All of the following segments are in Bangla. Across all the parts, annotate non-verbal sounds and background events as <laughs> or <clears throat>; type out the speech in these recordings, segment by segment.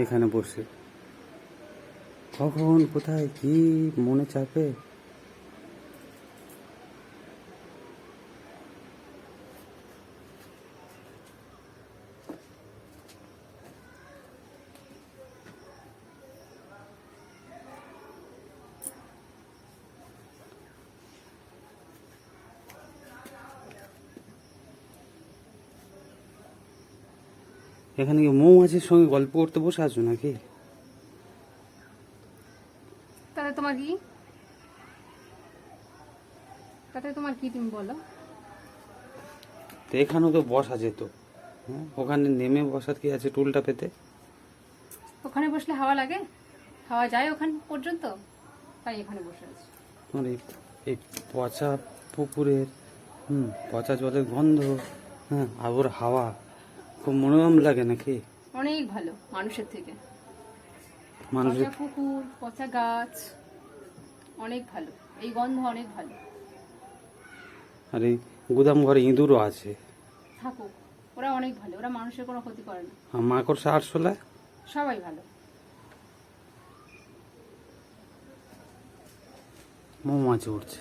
এখানে বসে। কখন কোথায় কি মনে চাপে? এখানে কি মৌমাছির সঙ্গে গল্প করতে বসে আছো নাকি? তাতে তোমার কি? তাতে তোমার কি তুমি বলো? তো এখানেও তো বসা যেত। হ্যাঁ ওখানে নেমে বসার কি আছে টুলটা পেতে? ওখানে বসলে হাওয়া লাগে? হাওয়া যায় ওখান পর্যন্ত? তাই এখানে বসে আছি। তোমার এই এই পচা পুকুরের হুম পচা জলের গন্ধ হ্যাঁ আবর হাওয়া। খুব মনোরম লাগে নাকি? অনেক ভালো মানুষের থেকে। মানুষের পুকুর পচা গাছ অনেক ভালো। এই গন্ধ অনেক ভালো। আর এই গুদাম ঘরে ইঁদুরও আছে। থাকুক ওরা অনেক ভালো ওরা মানুষের কোনো ক্ষতি করে না। আর মাকড়সা আরশোলা সবাই ভালো। মৌমাছি উঠছে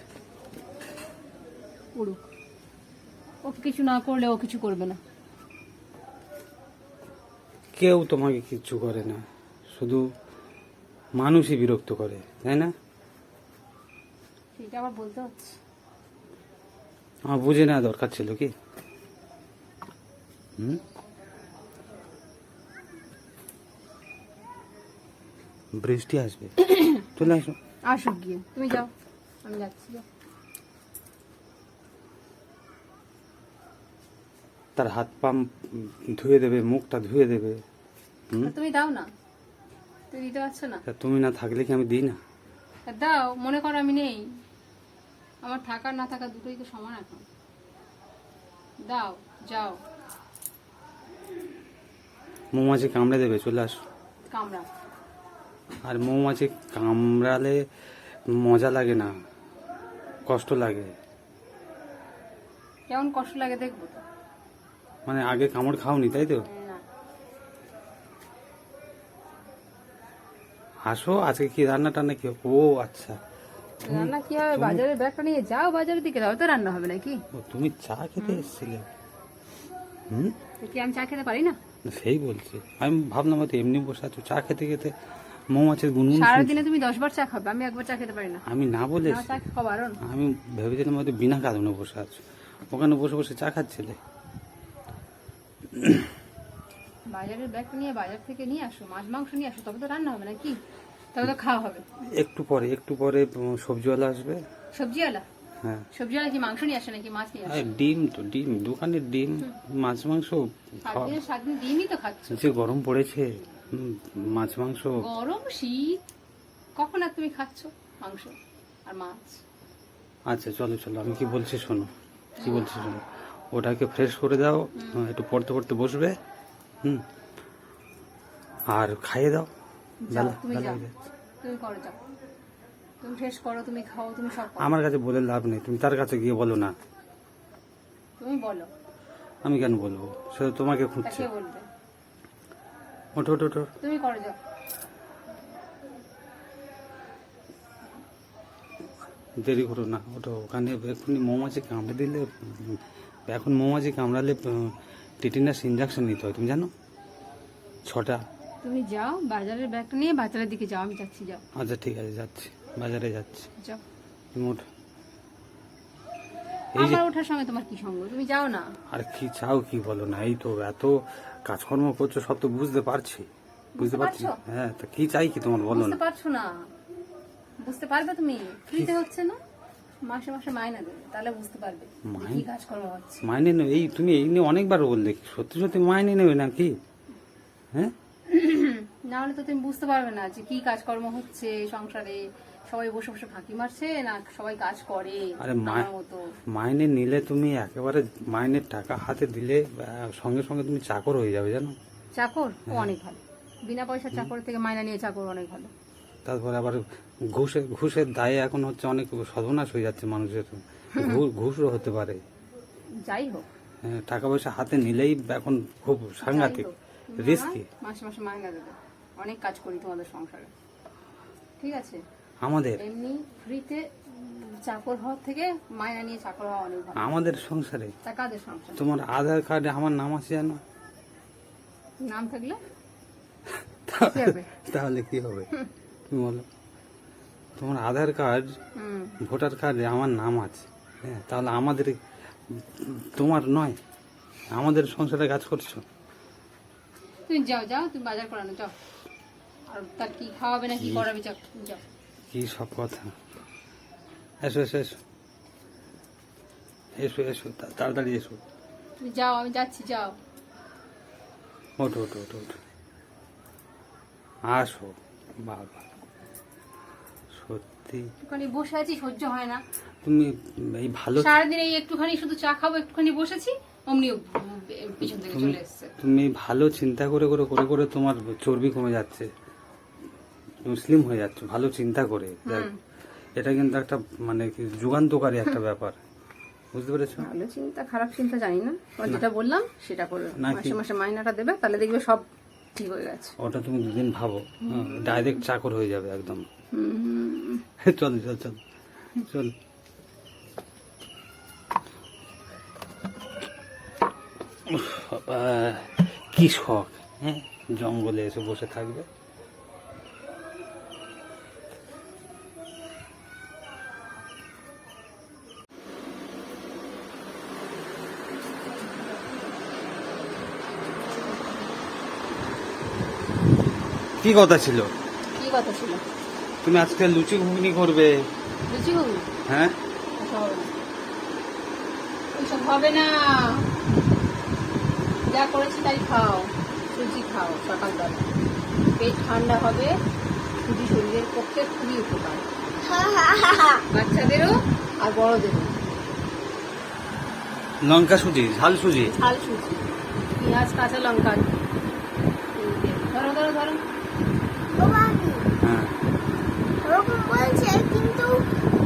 উড়ুক। ও কিছু না করলে ও কিছু করবে না। কেউ তোমাকে কিচ্ছু করে না। শুধু মানুষই বিরক্ত করে তাই না? আবার বলতে হচ্ছে। আমার বুঝে নেওয়া দরকার ছিল কি? হুম? বৃষ্টি আসবে। <coughs> চলে আসো। আসুক গিয়ে। তুমি যাও আমি যাচ্ছি। তার হাত পাম ধুয়ে দেবে মুখটা ধুয়ে দেবে। তুমি দাও না। তুমি দিতে পারছ না। তুমি না থাকলে কি আমি দিই না? দাও মনে করো আমি নেই। আমার থাকা না থাকা দুটোই তো সমান এখন। দাও যাও। মৌমাছি কামড়ে দেবে চলে আসো। কামড়া আর মৌমাছি কামড়ালে মজা লাগে না কষ্ট লাগে। কেমন কষ্ট লাগে দেখব তো। মানে আগে কামড় খাওনি তাই তো? আসো আজকে কি রান্না টান্না কি? ও আচ্ছা। রান্না কি হবে? বাজারের ব্যাগটা নিয়ে যাও বাজারের দিকে যাও তো রান্না হবে নাকি? তুমি চা খেতে এসেছিলে? হুম? কি আমি চা খেতে পারি না? সেই বলছি। আমি ভাবলাম হয়তো এমনি বসে আছো চা খেতে খেতে মৌমাছির গুনগুন। সারাদিনে তুমি দশ বার চা খাবে আমি একবার চা খেতে পারি না। আমি না বলে আমি ভেবেছিলাম হয়তো বিনা কারণে বসে আছো। ওখানে বসে বসে চা খাচ্ছিলে? <coughs> বাজারের ব্যাগটা নিয়ে বাজার থেকে নিয়ে আসো মাছ মাংস নিয়ে আসো তবে তো রান্না হবে নাকি? তবে তো খাওয়া হবে। একটু পরে একটু পরে সবজিওয়ালা আসবে। সবজিওয়ালা? হ্যাঁ। সবজিওয়ালা কি মাংস নিয়ে আসে নাকি মাছ নিয়ে আসে? ডিম তো ডিম দোকানের ডিম মাছ মাংস সাত দিন ডিমই তো খাচ্ছ। যে গরম পড়েছে মাছ মাংস। গরম শীত কখন আর তুমি খাচ্ছ মাংস আর মাছ? আচ্ছা চলো চলো আমি কি বলছি শোনো? কি বলছি শোনো? ওটাকে ফ্রেশ করে দাও। একটু পড়তে পড়তে বসবে। হুম। আর খাইয়ে দাও। আমার কাছে বলে লাভ নেই। তুমি তার কাছে গিয়ে বলো না। তুমি বলো। আমি কেন বলব? সে তোমাকে খুঁজছে। ওঠো ওঠো ওঠো। তুমি করো যাও। দেরি করো না। ওঠো ওখানে এক্ষুনি মৌমাছি কামড়ে দিলে এখন মৌমাছি কামড়ালে টিটিনাস ইঞ্জেকশন নিতে হয় তুমি জানো? ছটা। তুমি যাও বাজারের ব্যাগটা নিয়ে বাজারের দিকে যাও আমি যাচ্ছি যাও। আচ্ছা ঠিক আছে যাচ্ছি। বাজারে যাচ্ছি। যাও। তুমি ওঠো। আমার ওঠার সঙ্গে তোমার কি সঙ্গ? তুমি যাও না। আর কি চাও কি বলো না? এই তো এত কাজকর্ম করছ সব তো বুঝতে পারছি। বুঝতে বুঝতে পারছি? হ্যাঁ তা কি চাই কি তোমার? বলো না। বুঝতে পারছ না। বুঝতে পারবে তুমি? ফ্রিতে হচ্ছে না? মাসে মাসে মাইনা দেবে তাহলে বুঝতে পারবে? কি কাজকর্ম হচ্ছে। মাইনে নেবে এই তুমি এই নিয়ে অনেকবার বললে সত্যি সত্যি মাইনে নেবে নাকি? হ্যাঁ? <clears throat> না হলে তো তুমি বুঝতে পারবে না যে কি কাজকর্ম হচ্ছে সংসারে সবাই বসে বসে ফাঁকি মারছে না সবাই কাজ করে আরে মাইনে নিলে তুমি একেবারে মাইনের টাকা হাতে দিলে সঙ্গে সঙ্গে তুমি চাকর হয়ে যাবে জানো? চাকর? হ্যাঁ। অনেক ভালো। বিনা পয়সা চাকর থেকে মাইনা নিয়ে চাকর অনেক ভালো। তারপরে আবার ঘুষের ঘুষের দায়ে এখন হচ্ছে অনেক সর্বনাশ হয়ে যাচ্ছে মানুষের। ঘুষও হতে পারে। যাই হোক। হ্যাঁ, টাকা পয়সা হাতে নিলেই এখন খুব সাংঘাতিক রিস্কি মাসে মাসে মাইনা দেবে অনেক কাজ করি তোমাদের সংসারে। ঠিক আছে? আমাদের? এমনি ফ্রিতে চাকর হওয়ার থেকে মায়না নিয়ে চাকর হওয়া অনেক ভালো। আমাদের সংসারে? কাদের সংসার? তোমার আধার কার্ডে আমার নাম আছে জানো? নাম থাকলে? তাহলে- কি হবে? <laughs> তুমি বলো। তোমার আধার কার্ড ভোটার কার্ডে আমার নাম আছে। হ্যাঁ তাহলে আমাদের তোমার নয় আমাদের সংসারে কাজ করছ। তুমি যাও যাও তুমি বাজার করানো যাও। আর তার কি খাওয়াবে না কি করাবে যাও যাও। কি সব কথা? এসো এসো এসো। এসো এসো তাড়াতাড়ি এসো। তুমি যাও আমি যাচ্ছি যাও। ওঠো ওঠো ওঠো ওঠো। আসো বাবা। সত্যি। একটুখানি বসে আছি সহ্য হয় না। তুমি এই ভালো সারাদিন এই একটুখানি শুধু চা খাব একটুখানি বসেছি অমনিও পিছন থেকে তুমি চলে এসছে। তুমি ভালো চিন্তা করে করে করে করে তোমার চর্বি কমে যাচ্ছে। মুসলিম হয়ে যাচ্ছে ভালো চিন্তা করে। এটা কিন্তু একটা মানে যুগান্তকারী একটা ব্যাপার। বুঝতে পেরেছ? ভালো চিন্তা খারাপ চিন্তা জানি না। যেটা বললাম সেটা করবে মাসে মাসে মাইনাটা দেবে তাহলে দেখবে সব ঠিক হয়ে গেছে। ওটা তুমি দুদিন ভাবো। ডাইরেক্ট চাকর হয়ে যাবে একদম। চল চল চল। চল। কি শখ হ্যাঁ জঙ্গলে এসে বসে থাকবে। কি কথা ছিল? কি কথা ছিল? তুমি আজকে লুচি ঘুগনি করবে। বুঝি বাবু হ্যাঁ? ওইসব হবে। না। যা করেছি তাই খাও। সুজি খাও সকালবেলা। পেট ঠান্ডা হবে। সুজি শরীরের পক্ষে খুবই উপকার। <laughs> বাচ্চাদেরও আর বড়দেরও। লঙ্কা সুজি ঝাল সুজি। ঝাল সুজি। পেঁয়াজ কাঁচা লঙ্কা। ধরো ধরো ধরো হ্যাঁ ওরকম বলছে কিন্তু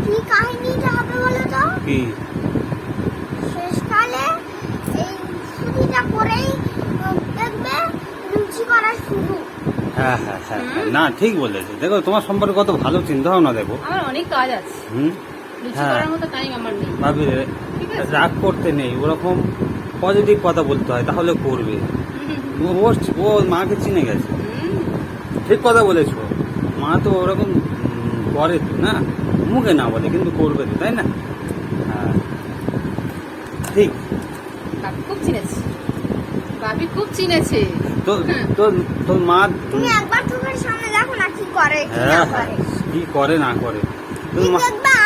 কি কাহিনীটা হবে বলো তো? কি? শেষকালে এই ছুটিটা করেই দেখবে লুচি করা শুরু। হ্যাঁ হ্যাঁ হ্যাঁ হ্যাঁ। না ঠিক বলেছ। দেখো তোমার সম্পর্কে কত ভালো চিন্তা ভাবনা দেখো। আমার অনেক কাজ আছে। হুম? হ্যাঁ। করার মতো টাইম আমার নেই। ভাবি রে, রাগ করতে নেই। ওরকম পজিটিভ কথা বলতে হয় তাহলে করবে। ও মাকে চিনে গেছে। ঠিক কথা বলেছ। মা তো ওরকম করে তো না? মুখে না বলে কিন্তু করবে তো তাই না? হ্যাঁ। ঠিক। খুব চিনেছে। বাপি খুব চিনেছে। তো হ্যাঁ। তোর তোর মা তুমি একবার চোখের সামনে দেখো না কি করে কি না হ্যাঁ করে। কি করে না করে। তোর তুমি মা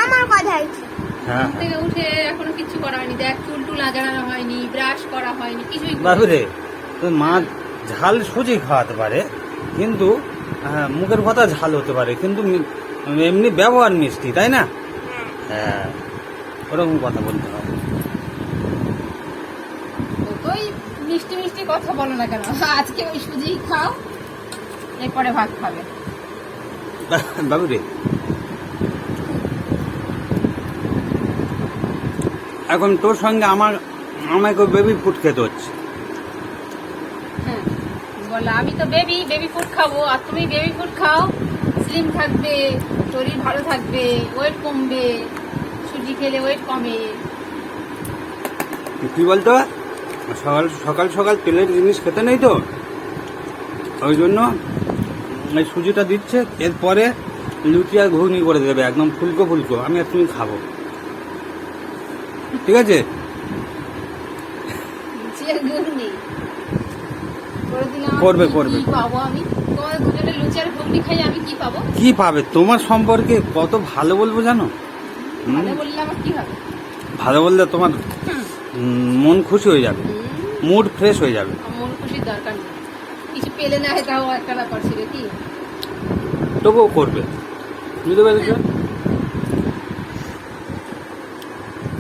আমার কথাই হ্যাঁ। থেকে উঠে এখনও কিচ্ছু করা হয়নি। দেখ চুল টুল আজড়ানো হয়নি ব্রাশ করা হয়নি কিছুই। বাবুরে তোর মা ঝাল সুজি খাওয়াতে পারে কিন্তু হ্যাঁ, মুখের কথা ঝাল হতে পারে কিন্তু এমনি ব্যবহার মিষ্টি তাই না? হ্যাঁ ওরকম কথা বলতে হবে। ওই মিষ্টি মিষ্টি কথা বলো না কেন? আজকে ওই সুজি খাও এরপরে ভাত খাবে। বাবুরে এখন তোর সঙ্গে আমার আমাকে বেবি ফুড খেতে হচ্ছে। হ্যাঁ বলো আমি তো বেবি বেবি ফুড খাব আর তুমি বেবি ফুড খাও। স্লিম থাকবে শরীর ভালো থাকবে ওয়েট কমবে সুজি খেলে ওয়েট কমে। কি বলতো? সকাল সকাল সকাল তেলের জিনিস খেতে নেই তো? ওই জন্য এই সুজিটা দিচ্ছে এরপরে লুচি আর ঘুগনি করে দেবে একদম ফুলকো ফুলকো। আমি আর তুমি খাব। ঠিক আছে? করবে, করবে। পাবো আমি? তোমাদের দুজনে লুচি আর ঘুগনি খাই আমি কি পাবো? কি পাবে? তোমার সম্পর্কে কত ভালো বলব জানো? ভালো বললে আমার কি হবে? ভালো বললে তোমার মন খুশি হয়ে যাবে। মুড ফ্রেশ হয়ে যাবে। মন খুশির দরকার নেই। কিছু পেলে না হয় তাও একটা ব্যাপার ছিল কি? তবুও করবে। বুঝতে পেরেছ?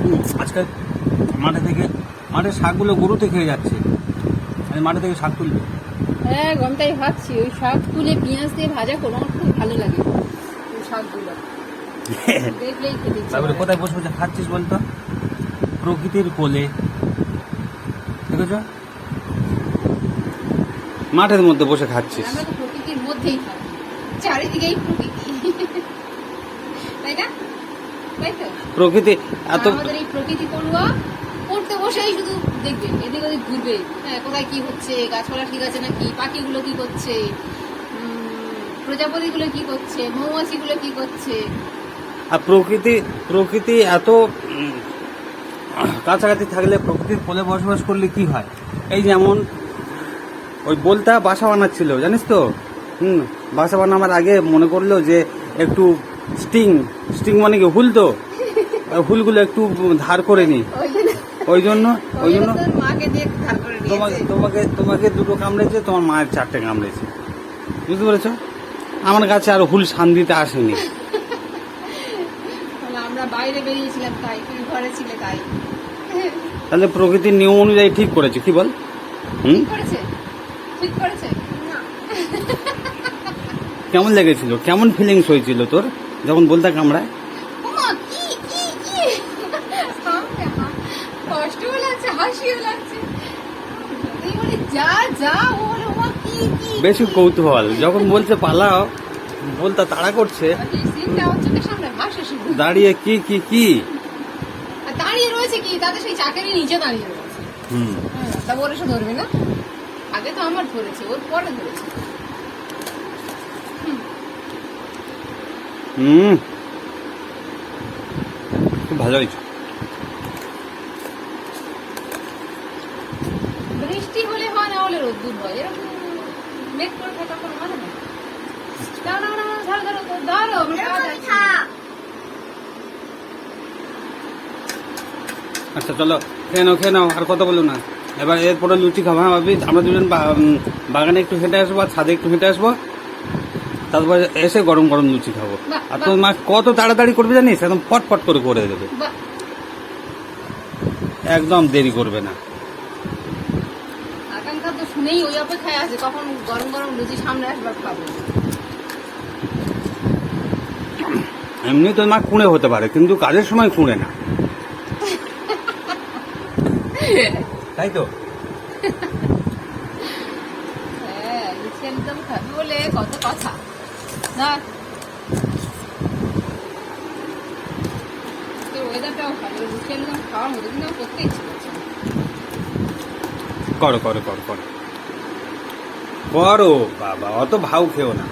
হুম, আজকে মাঠে থেকে মাঠের শাকগুলো গরুতে খেয়ে যাচ্ছে। মাঠে থেকে শাক তুলবে হ্যাঁ গমটাই ভাবছি ওই শাক তুলে পেঁয়াজ দিয়ে ভাজা করো আমার খুব ভালো লাগে ওই শাকগুলো। দেখলেই খেতে ইচ্ছে তারপরে করে। কোথায় বসে বসে খাচ্ছিস বলতো? প্রকৃতির কোলে। দেখেছ? মাঠের মধ্যে বসে খাচ্ছিস। আমরা তো প্রকৃতির মধ্যেই থাকবে চারিদিকেই প্রকৃতি। তাই না? তাই তো? প্রকৃতি এত আমাদের এই প্রকৃতি পড়ুয়া পড়তে বসেই শুধু দেখবে এদিক ওদিক ঘুরবে। হ্যাঁ কোথায় কি হচ্ছে গাছপালা ঠিক আছে নাকি পাখিগুলো কি করছে প্রজাপতিগুলো কি করছে মৌমাছিগুলো কি করছে। আর প্রকৃতি প্রকৃতি এত কাছাকাছি থাকলে প্রকৃতির কোলে বসবাস করলে কি হয়? এই যেমন ওই বলতা বাসা বানাচ্ছিল জানিস তো? হুম বাসা বানাবার আগে মনে করল যে একটু স্টিং স্টিং মানে কি হুল তো? <laughs> হুলগুলো একটু ধার করে নি। ওই জন্য ওই জন্য তোমাকে তোমাকে তোমাকে দুটো কামড়েছে তোমার মায়ের চারটে কামড়েছে। বুঝতে পেরেছ? আমার কাছে আর হুল শান্তিতে আসেনি। তাহলে আমরা বাইরে বেরিয়েছিলাম তাই তুমি ঘরে ছিলে তাই। তাহলে প্রকৃতির নিয়ম অনুযায়ী ঠিক করেছে কি বল? হুম? ঠিক করেছে? কেমন লেগেছিল? কেমন ফিলিংস হয়েছিল তোর যখন বলতে কামড়ায় ওমা কি কি কি আমাকে হা- কষ্টও লাগছে হাসিও লাগছে এই বলে যা যা ও কি কি বেশি কৌতূহল। যখন বলছে পালাও বলতে তাড়া করছে। দাঁড়িয়ে কি কি কি? দাঁড়িয়ে রয়েছে কি? তাতে সেই চাকেরই নিচে দাঁড়িয়ে রয়েছে। হুম। হ্যাঁ, তা ওর এসে ধরবে না? আগে তো আমার ধরেছে ওর পরে ধরেছে। হুম। খুব ভালো হয়েছে বৃষ্টি হলে হয় না হলে রোদ্দুর হয় এরকম মেঘ করে থাকা কোনো মানে না দাও না না ধরো ধরো ধরো আমি পাওয়া যাচ্ছে আচ্ছা চলো খেয়ে নাও খেয়ে নাও আর কথা বলো না। এবার এরপরে লুচি খাব হ্যাঁ ভাবি? আমরা দুজন বা- বাগানে একটু হেঁটে আসব আর ছাদে একটু হেঁটে আসব। তারপরে এসে গরম গরম লুচি খাব। আর তোর মা কত তাড়াতাড়ি করবে জানিস? একদম ফটফট করে করে দেবে। একদম দেরি করবে না। শুনেই ওই অপেক্ষায় আছে কখন গরম গরম লুচি সামনে আসবার খাব। এমনি তোর মা কুঁড়ে হতে পারে কিন্তু কাজের সময় কুঁড়ে না। তাই তো? হ্যাঁ লুচি একদম খাবি বলে কত কথা। না। করো করো করো করো। করো বাবা অত ভাও খেও না।